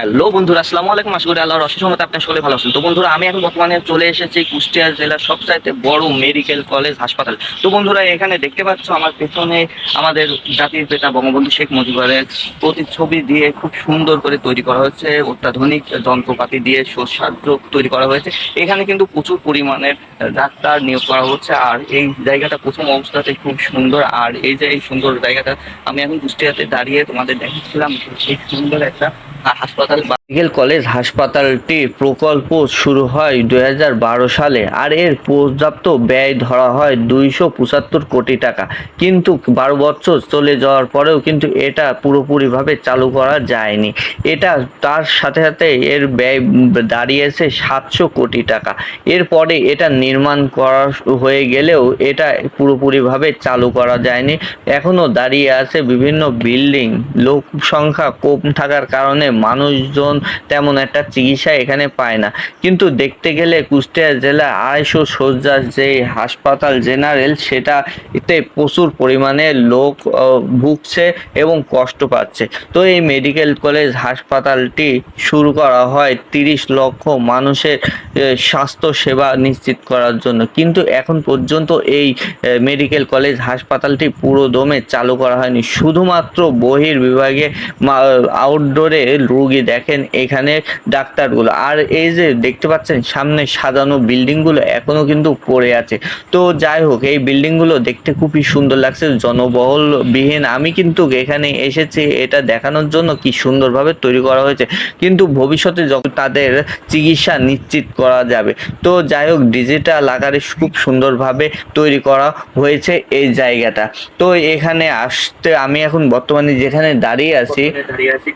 Hello বন্ধুরা, আসসালামু আলাইকুম। আশা করি আল্লাহর অশেষ মতো আপনার সকলে ভালো আছেন। তো বন্ধুরা, আমি এখন বর্তমানে চলে এসেছি কুষ্টিয়া জেলার সবচাইতে বড় মেডিকেল কলেজ হাসপাতাল। তো বন্ধুরা, এখানে দেখতে পাচ্ছ আমার পেছনে আমাদের জাতির পিতা বঙ্গবন্ধু শেখ মুজিবুরের প্রতিচ্ছবি দিয়ে খুব সুন্দর করে তৈরি করা হয়েছে। অত্যাধুনিক যন্ত্রপাতি দিয়ে সুসাধ্য তৈরি করা হয়েছে। এখানে কিন্তু প্রচুর পরিমাণের ডাক্তার নিয়োগ করা হচ্ছে। আর এই জায়গাটা প্রথম অবস্থাতে খুব সুন্দর। আর এই যে এই সুন্দর জায়গাটা, আমি এখন কুষ্টিয়াতে দাঁড়িয়ে তোমাদের দেখাচ্ছিলাম। এই সুন্দর একটা হাসপাতাল মেডিকেল কলেজ হাসপাতালটি প্রকল্প শুরু হয় দু হাজার বারো সালে আর এর পর্যাপ্ত ব্যয় ধরা হয় দুইশো পঁচাত্তর কোটি টাকা। কিন্তু বারো বছর চলে যাওয়ার পরেও কিন্তু এটা পুরোপুরিভাবে চালু করা যায়নি। এটা তার সাথে সাথে এর ব্যয় দাঁড়িয়েছে সাতশো কোটি টাকা। এরপরে এটা নির্মাণ করা হয়ে গেলেও এটা পুরোপুরিভাবে চালু করা যায়নি। এখনও দাঁড়িয়ে আছে বিভিন্ন বিল্ডিং। লোক সংখ্যা কম থাকার কারণে মানুষজন তেমন একটা চিকিৎসা এখানে পায় না। কিন্তু দেখতে গেলে কুষ্টিয়া জেলা আড়াইশো শয্যার যে হাসপাতাল জেনারেল সেটা এতে প্রচুর পরিমাণে লোক ভুগছে এবং কষ্ট পাচ্ছে। তো এই মেডিকেল কলেজ হাসপাতালটি শুরু করা হয় তিরিশ লক্ষ মানুষের স্বাস্থ্য সেবা নিশ্চিত করার জন্য। কিন্তু এখন পর্যন্ত এই মেডিকেল কলেজ হাসপাতালটি পুরো দমে চালু করা হয়নি। শুধুমাত্র বহির বিভাগে আউটডোরে রুগী দেখেন এখানে ডাক্তারগুলো। আর এই যে দেখতে পাচ্ছেন, সামনে সাজানো বিল্ডিংগুলো এখনও কিন্তু পড়ে আছে। তো যাই হোক, এই বিল্ডিংগুলো দেখতে খুবই সুন্দর লাগছে জনবহুল বিহীন আমি কিন্তু এখানে এসেছি এটা দেখানোর জন্য কি সুন্দরভাবে তৈরি করা হয়েছে। কিন্তু ভবিষ্যতে যখন তাদের চিকিৎসা নিশ্চিত করা যাবে। তো যাই হোক, ডিজিটাল আকারে খুব সুন্দরভাবে তৈরি করা হয়েছে এই জায়গাটা। তো এখানে আসতে আমি এখন বর্তমানে যেখানে দাঁড়িয়ে আছি দাঁড়িয়ে আছি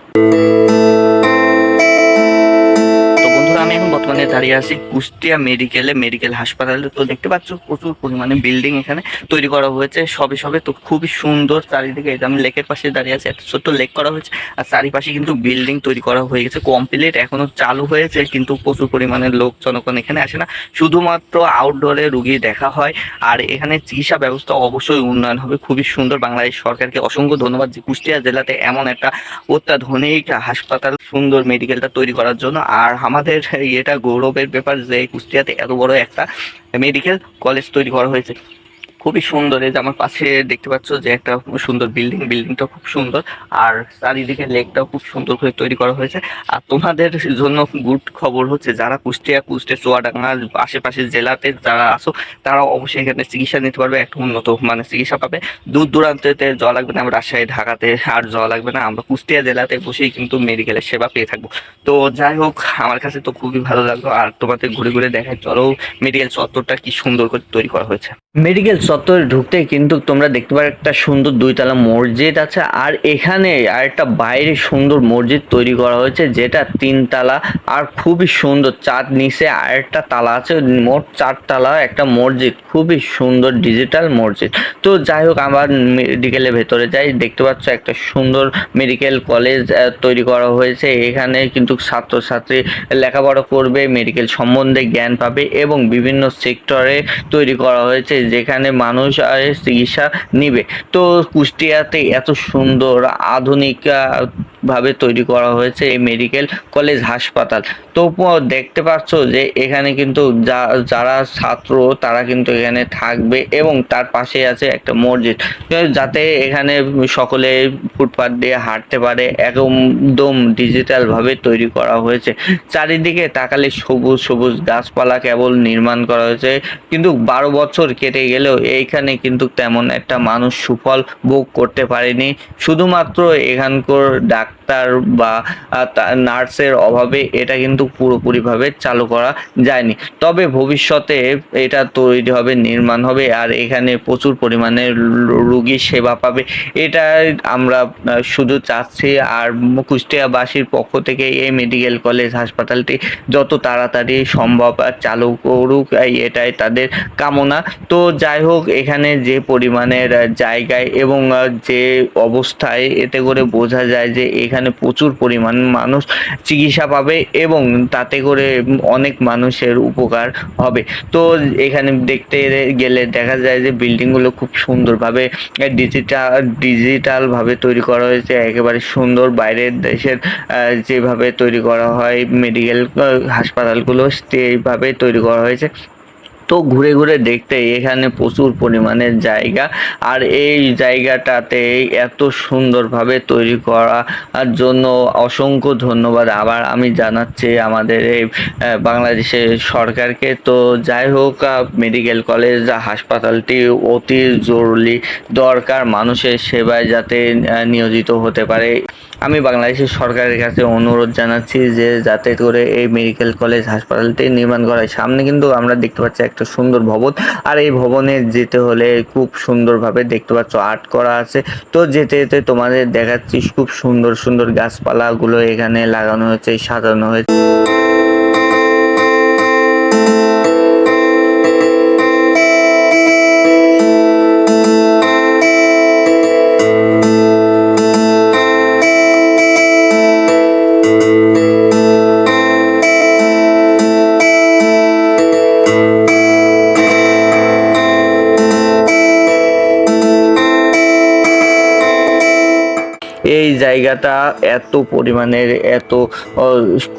বর্তমানে দাঁড়িয়ে আছি কুষ্টিয়া মেডিকেলে, মেডিকেল হাসপাতালে। তো দেখতে পাচ্ছ, প্রচুর পরিমাণে বিল্ডিং এখানে তৈরি করা হয়েছে। সবে সবে তো খুবই সুন্দর চারিদিকে যে আমি লেকের পাশে দাঁড়িয়ে আছি, একটা ছোট্ট লেক করা হয়েছে। আর চারিপাশে কিন্তু বিল্ডিং তৈরি করা হয়ে গেছে। কমপ্লিট এখনও চালু হয়েছে, কিন্তু প্রচুর পরিমাণে লোক, জনগণ এখানে আসে না। শুধুমাত্র আউটডোরে রুগী দেখা হয়। আর এখানে চিকিৎসা ব্যবস্থা অবশ্যই উন্নয়ন হবে। খুবই সুন্দর বাংলাদেশ সরকারকে অসংখ্য ধন্যবাদ যে কুষ্টিয়া জেলাতে এমন একটা অত্যাধুনিক হাসপাতাল সুন্দর মেডিকেলটা তৈরি করার জন্য। আর আমাদের এটা গৌরবের ব্যাপার যে কুষ্টিয়াতে এত বড় একটা মেডিকেল কলেজ তৈরি করা হয়েছে। খুবই সুন্দর। এই যে আমার পাশে দেখতে পাচ্ছ যে একটা সুন্দর বিল্ডিং। বিল্ডিংটা খুব সুন্দর। আর চারিদিকে লেকটাও খুব সুন্দর করে তৈরি করা হয়েছে। আর তোমাদের জন্য গুড খবর হচ্ছে, যারা কুষ্টিয়া কুষ্টিয়া, চুয়াডাঙ্গা আশেপাশের জেলাতে যারা আসো তারা অবশ্যই এখানে চিকিৎসা নিতে পারবে। একটা উন্নত মানে চিকিৎসা পাবে। দূর দূরান্তে যাওয়া লাগবে না। আমরা রাজশাহী, ঢাকাতে আর যাওয়া লাগবে না। আমরা কুষ্টিয়া জেলাতে বসেই কিন্তু মেডিকেলের সেবা পেয়ে থাকব। তো যাই হোক, আমার কাছে তো খুবই ভালো লাগল। আর তোমাদের ঘুরে ঘুরে দেখায় চলো মেডিকেল চত্বরটা কি সুন্দর করে তৈরি করা হয়েছে। মেডিকেল চত্বরে ঢুকতে কিন্তু তোমরা দেখতে পারো একটা সুন্দর দুইতলা মসজিদ আছে, আর এখানে আর একটা বাইরে সুন্দর মসজিদ তৈরি করা হয়েছে, যেটা তিনতলা, আর খুবই সুন্দর চার নিচে আর একটা তালা আছে, মোট চারতলা একটা মসজিদ, খুবই সুন্দর ডিজিটাল মসজিদ। তো যাই হোক আমার মেডিকেলের ভেতরে যাই, দেখতে পাচ্ছ একটা সুন্দর মেডিকেল কলেজ তৈরি করা হয়েছে, এখানে কিন্তু ছাত্রছাত্রী লেখাপড়া করবে, মেডিকেল সম্বন্ধে জ্ঞান পাবে এবং বিভিন্ন সেক্টরে তৈরি করা হয়েছে যেখানে মানুষ চিকিৎসা নিবে। তো কুষ্টিয়াতে এত সুন্দর আধুনিক ভাবে তৈরি করা হয়েছে এই মেডিকেল কলেজ হাসপাতাল। তো দেখতে পাচ্ছ যে এখানে কিন্তু যারা ছাত্র তারা কিন্তু এখানে থাকবে এবং তার পাশে আছে একটা মসজিদ। যাতে এখানে সকলে ফুটপাত দিয়ে হাঁটতে পারে, একদম ডিজিটাল ভাবে তৈরি করা হয়েছে। চারিদিকে তাকালে সবুজ সবুজ গাছপালা কেবল নির্মাণ করা হয়েছে। কিন্তু বারো বছর কেটে গেলেও এইখানে কিন্তু তেমন একটা মানুষ সুফল ভোগ করতে পারেনি। শুধুমাত্র এখানকার ডাক্তার বা নার্সের অভাবে এটা কিন্তু পুরোপুরিভাবে চালু করা যায়নি। তবে ভবিষ্যতে এটা তৈরি হবে, নির্মাণ হবে আর এখানে প্রচুর পরিমাণে রোগী সেবা পাবে। এটা আমরা শুধু চাচ্ছি আর কুষ্টিয়াবাসীর পক্ষ থেকে এই মেডিকেল কলেজ হাসপাতালটি যত তাড়াতাড়ি সম্ভব চালু করুক এটাই তাদের কামনা। তো যাই হোক, এখানে যে পরিমাণের জায়গায় এবং যে অবস্থায় এতে করে বোঝা যায় যে এখানে প্রচুর পরিমাণ মানুষ চিকিৎসা পাবে এবং তাতে করে অনেক মানুষের উপকার হবে। তো এখানে দেখতে গেলে দেখা যায় যে বিল্ডিংগুলো খুব সুন্দরভাবে ডিজিটাল ডিজিটালভাবে তৈরি করা হয়েছে। একেবারে সুন্দর বাইরের দেশের যেভাবে তৈরি করা হয় মেডিকেল হাসপাতালগুলো সেইভাবে তৈরি করা হয়েছে। তো ঘুরে ঘুরে দেখতে এখানে প্রচুর পরিমাণে জায়গা। আর এই জায়গাটাতে এত সুন্দরভাবে তৈরি করার জন্য অসংখ্য ধন্যবাদ। আবার আমি জানাচ্ছি আমাদের এই বাংলাদেশের সরকারকে। তো যাই হোক মেডিকেল কলেজ, হাসপাতালটি অতি জরুরি। দরকার মানুষের সেবায় যাতে নিয়োজিত হতে পারে। আমি বাংলাদেশের সরকারের কাছে অনুরোধ জানাচ্ছি যে যাতে করে এই মেডিকেল কলেজ হাসপাতালটি নির্মাণ করা সামনে কিন্তু আমরা দেখতে পাচ্ছি একটা সুন্দর ভবন। আর এই ভবনে যেতে হলে খুব সুন্দরভাবে দেখতে পাচ্ছ আর্ট করা আছে। তো যেতে যেতে তোমাদের দেখাচ্ছি খুব সুন্দর সুন্দর গাছপালাগুলো এখানে লাগানো হয়েছে, সাজানো হয়েছে। জায়গাটা এত পরিমাণের এত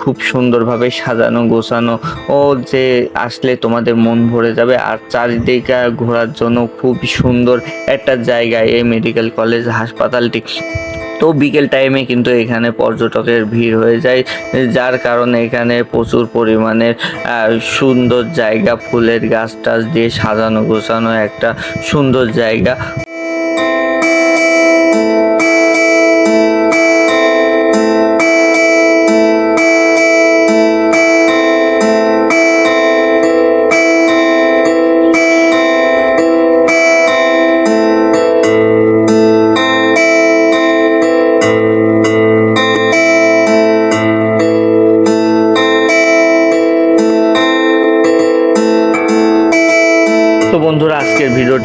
খুব সুন্দরভাবে সাজানো গোছানো ও যে আসলে তোমাদের মন ভরে যাবে। আর চারিদিকে ঘোরার জন্য খুব সুন্দর একটা জায়গা এই মেডিকেল কলেজ হাসপাতালটি। তো বিকেল টাইমে কিন্তু এখানে পর্যটকের ভিড় হয়ে যায় যার কারণে এখানে প্রচুর পরিমাণের আহ, সুন্দর জায়গা ফুলের গাছ টাছ দিয়ে সাজানো গোছানো একটা সুন্দর জায়গা।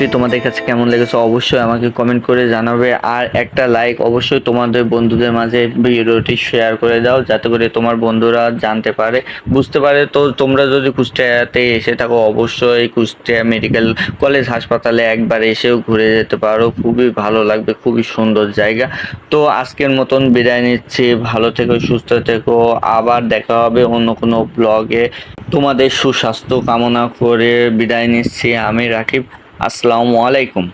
ভিডিওটি তোমাদের কাছে কেমন লেগেছে অবশ্যই আমাকে কমেন্ট করে জানাবে। আর একটা লাইক অবশ্যই তোমাদের বন্ধুদের মাঝে ভিডিওটি শেয়ার করে দাও, যাতে করে তোমার বন্ধুরা জানতে পারে। বুঝতে পারে তো তোমরা যদি কুষ্টিয়াতে এসে থাকো, অবশ্যই কুষ্টিয়া মেডিকেল কলেজ হাসপাতালে একবার এসেও ঘুরে যেতে পারো। খুবই ভালো লাগবে, খুবই সুন্দর জায়গা। তো আজকের মতন বিদায় নিচ্ছি। ভালো থেকো, সুস্থ থেকো। আবার দেখা হবে অন্য কোনো ব্লগে তোমাদের সুস্বাস্থ্য কামনা করে বিদায় নিচ্ছি। আমি রাকিব। আসসালামু আলাইকুম।